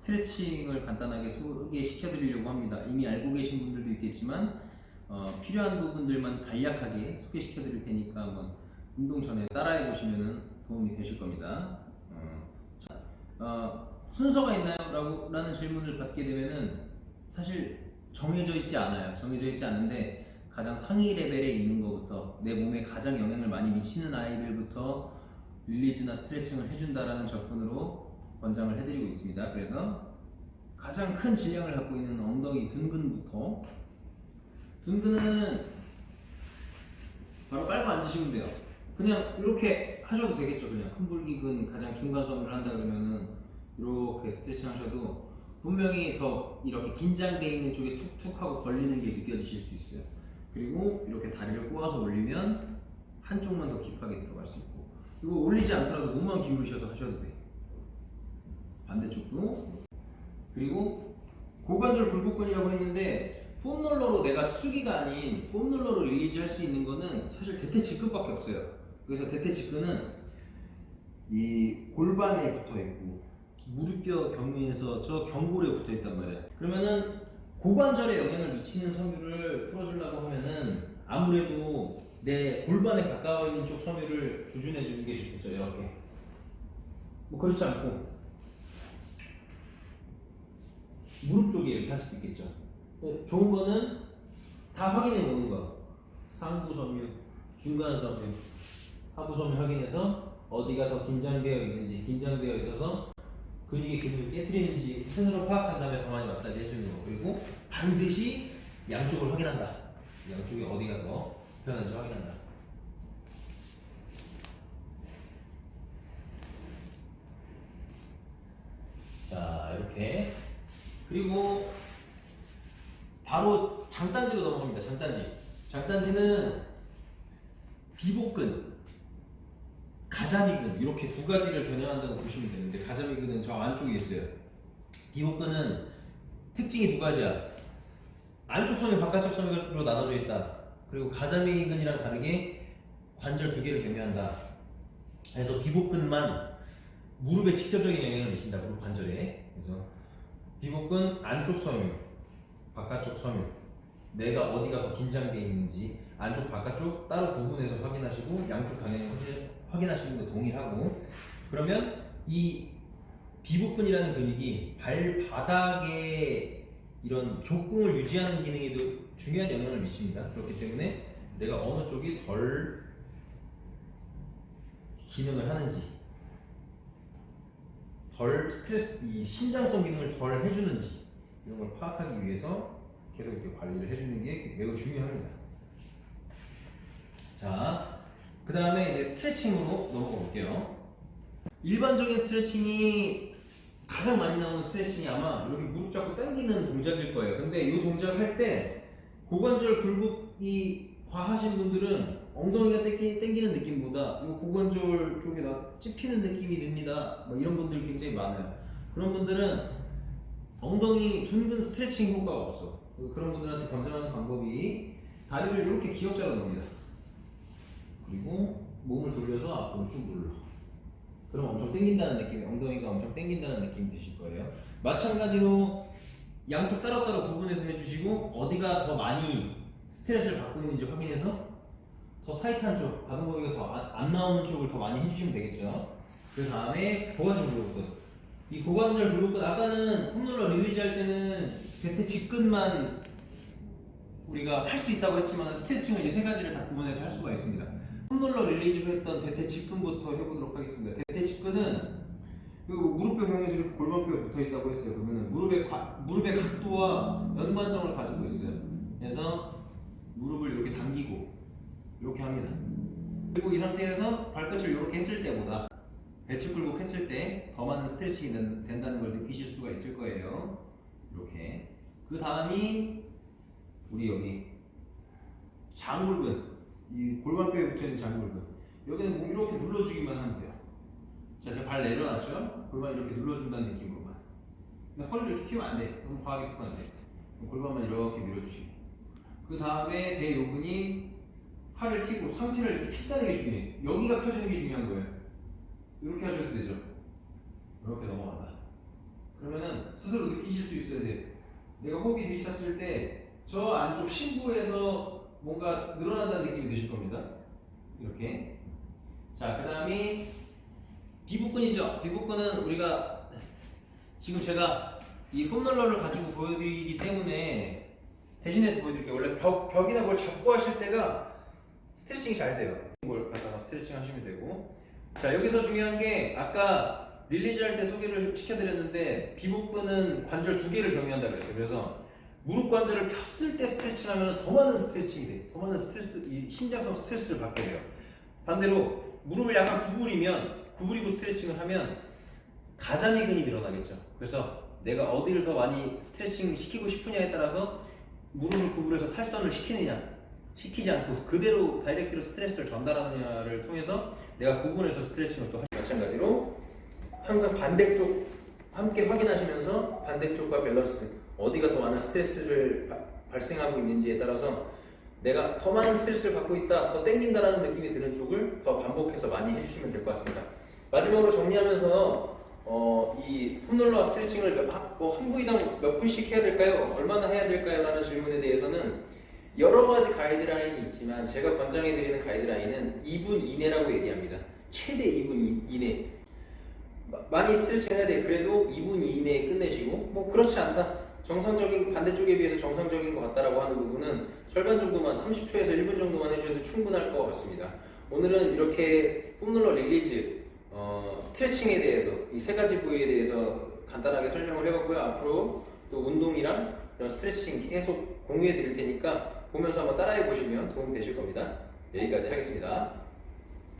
스트레칭을 간단하게 소개시켜 드리려고 합니다. 이미 알고 계신 분들도 있겠지만 어, 필요한 부분들만 간략하게 소개시켜 드릴 테니까 한번 운동 전에 따라해 보시면 도움이 되실 겁니다. 어, 자, 어, 순서가 있나요? 라고, 라는 질문을 받게 되면은 사실 정해져 있지 않아요. 정해져 있지 않은데 가장 상위 레벨에 있는 것부터 내 몸에 가장 영향을 많이 미치는 아이들부터 릴리즈나 스트레칭을 해준다라는 접근으로 권장을 해드리고 있습니다. 그래서 가장 큰 질량을 갖고 있는 엉덩이 둔근부터 둔근은 바로 깔고 앉으시면 돼요. 그냥 이렇게 하셔도 되겠죠. 그냥 큰불기근 가장 중간섬을 한다 그러면은 이렇게 스트레칭 하셔도 분명히 더 이렇게 긴장돼 있는 쪽에 툭툭 하고 걸리는 게 느껴지실 수 있어요. 그리고 이렇게 다리를 꼬아서 올리면 한쪽만 더 깊하게 들어갈 수 있고 이거 올리지 않더라도 몸만 기울이셔서 하셔도 돼. 반대쪽도 그리고 고관절 굴곡근이라고 했는데 폼롤러로 내가 수기가 아닌 폼롤러로 릴리즈 할 수 있는 거는 사실 대퇴 직근밖에 없어요. 그래서 대퇴 직근은 이 골반에 붙어 있고 무릎뼈 경미에서 저 경골에 붙어 있단 말이야. 그러면은 고관절에 영향을 미치는 섬유를 풀어주려고 하면은 아무래도 내 골반에 가까워 있는 쪽 섬유를 조준해 주는 게 좋겠죠. 이렇게. 뭐 그렇지 않고 무릎 쪽에 이렇게 할 수도 있겠죠. 네, 좋은 거는 다 확인해 보는 거. 상부 섬유, 중간 섬유, 하부 섬유 확인해서 어디가 더 긴장되어 있는지, 긴장되어 있어서 근육의 기능을 깨뜨리는지 스스로 파악한 다음에 가만히 마사지 해주는 거. 그리고 반드시 양쪽을 확인한다. 양쪽이 어디가 더 편한지 확인한다. 자, 이렇게. 그리고 바로 장단지로 넘어갑니다. 장단지. 장단지는 비복근, 가자미근 이렇게 두 가지를 겨냥한다고 보시면 되는데 가자미근은 저 안쪽에 있어요. 비복근은 특징이 두 가지야. 안쪽 섬유, 바깥쪽 섬유로 나눠져 있다. 그리고 가자미근이랑 다르게 관절 두 개를 겨냥한다. 그래서 비복근만 무릎에 직접적인 영향을 미친다. 무릎 관절에. 그래서 비복근 안쪽 섬유, 바깥쪽 섬유. 내가 어디가 더 긴장돼 있는지 안쪽 바깥쪽 따로 구분해서 확인하시고 양쪽 당연히 확인- 확인하시는 거 동일하고 그러면 이 비복근이라는 근육이 발바닥에 이런 족궁을 유지하는 기능에도 중요한 영향을 미칩니다. 그렇기 때문에 내가 어느 쪽이 덜 기능을 하는지 덜 스트레스 이 신장성 기능을 덜 해주는지 이런 걸 파악하기 위해서 계속 이렇게 관리를 해주는 게 매우 중요합니다. 자, 그 다음에 이제 스트레칭으로 넘어가 볼게요. 일반적인 스트레칭이 가장 많이 나오는 스트레칭이 아마 이렇게 무릎 잡고 당기는 동작일 거예요. 근데 이 동작 할 때 고관절 굴곡이 과하신 분들은 엉덩이가 땡기, 땡기는 느낌보다 이 고관절 쪽에 나 찝히는 느낌이 듭니다. 뭐 이런 분들 굉장히 많아요. 그런 분들은 엉덩이 둥근 스트레칭 효과가 없어. 그런 분들한테 권장하는 방법이 다리를 이렇게 기역자로 넣습니다. 그리고 몸을 돌려서 앞으로 쭉 눌러. 그럼 엄청 땡긴다는 느낌이 엉덩이가 엄청 땡긴다는 느낌이 드실 거예요. 마찬가지로 양쪽 따로따로 구분해서 해주시고 어디가 더 많이 스트레스를 받고 있는지 확인해서 더 타이트한 쪽, 바둥거리가 더안 나오는 쪽을 더 많이 해주시면 되겠죠. 그 다음에 고관절 굴곡근. 이 고관절 굴곡근 아까는 홈롤러 릴리즈 할 때는 대퇴 직근만 우리가 할 수 있다고 했지만 스트레칭은 이제 세 가지를 다 구분해서 할 수가 있습니다. 홈롤러 릴리즈로 했던 대퇴 직근부터 해보도록 하겠습니다. 대퇴 직근은 그 무릎뼈 이렇게 골반뼈가 붙어 있다고 했어요. 그러면 무릎의 가- 무릎의 각도와 연관성을 가지고 있어요. 그래서 무릎을 이렇게 당기고 이렇게 합니다. 그리고 이 상태에서 발끝을 이렇게 했을 때보다 배측 굴곡 했을 때 더 많은 스트레칭이 된- 된다는 걸 느끼실 수가 있을 거예요. 이렇게. 그 다음이 우리 여기 장골근 이 골반뼈에 붙어 있는 장골근 여기는 뭐 이렇게 눌러주기만 하면 돼요. 자, 제가 발 내려놨죠? 골반 이렇게 눌러준다는 느낌으로만. 근데 허리를 이렇게 키우면 안 돼. 너무 과하게 키우면 안 돼. 골반만 이렇게 밀어주시고. 그 다음에 대요근이 팔을 펴고 상체를 이렇게 핀다는 게 중요해요. 여기가 펴지는 게 중요한 거예요. 이렇게 하셔도 되죠. 이렇게 넘어간다. 그러면은 스스로 느끼실 수 있어야 돼. 내가 호흡이 들이찼을 때 저 안쪽 심부에서 뭔가 늘어난다는 느낌이 드실 겁니다. 이렇게. 자, 그 다음이 비복근이죠. 비복근은 우리가 지금 제가 이 폼롤러를 가지고 보여드리기 때문에 대신해서 보여드릴게요. 원래 벽, 벽이나 뭘 잡고 하실 때가 스트레칭이 잘 돼요. 뭘 갖다가 스트레칭 하시면 되고. 자, 여기서 중요한 게 아까 릴리즈 할 때 소개를 시켜드렸는데 비복근은 관절 두 개를 경유한다 그랬어요. 그래서 무릎 관절을 폈을 때 스트레칭 하면 더 많은 스트레칭이 돼. 더 많은 스트레스, 이 신장성 스트레스를 받게 돼요. 반대로 무릎을 약간 구부리면 구부리고 스트레칭을 하면 가자미 근이 늘어나겠죠. 그래서 내가 어디를 더 많이 스트레칭 시키고 싶으냐에 따라서 무릎을 구부려서 탈선을 시키느냐 시키지 않고 그대로 다이렉트로 스트레스를 전달하느냐를 통해서 내가 구분해서 스트레칭을 또 하시 마찬가지로 항상 반대쪽 함께 확인하시면서 반대쪽과 밸런스 어디가 더 많은 스트레스를 바- 발생하고 있는지에 따라서 내가 더 많은 스트레스를 받고 있다, 더 땡긴다라는 느낌이 드는 쪽을 더 반복해서 많이 해주시면 될 것 같습니다. 마지막으로 정리하면서 어, 이 폼롤러 스트레칭을 몇, 한- 뭐 한 부위당 몇 분씩 해야 될까요? 얼마나 해야 될까요? 라는 질문에 대해서는 여러 가지 가이드라인이 있지만 제가 권장해드리는 가이드라인은 2분 이내라고 얘기합니다. 최대 2분 이- 이내. 마- 많이 스트레칭 해야 돼. 그래도 2분 이내에 끝내시고 뭐 그렇지 않다. 정상적인 반대쪽에 비해서 정상적인 것 같다라고 하는 부분은 절반 정도만 30초에서 1분 정도만 해주셔도 충분할 것 같습니다. 오늘은 이렇게 폼롤러 릴리즈 어, 스트레칭에 대해서 이 세 가지 부위에 대해서 간단하게 설명을 해봤고요. 앞으로 또 운동이랑 이런 스트레칭 계속 공유해 드릴 테니까 보면서 한번 따라해 보시면 도움이 되실 겁니다. 여기까지 하겠습니다.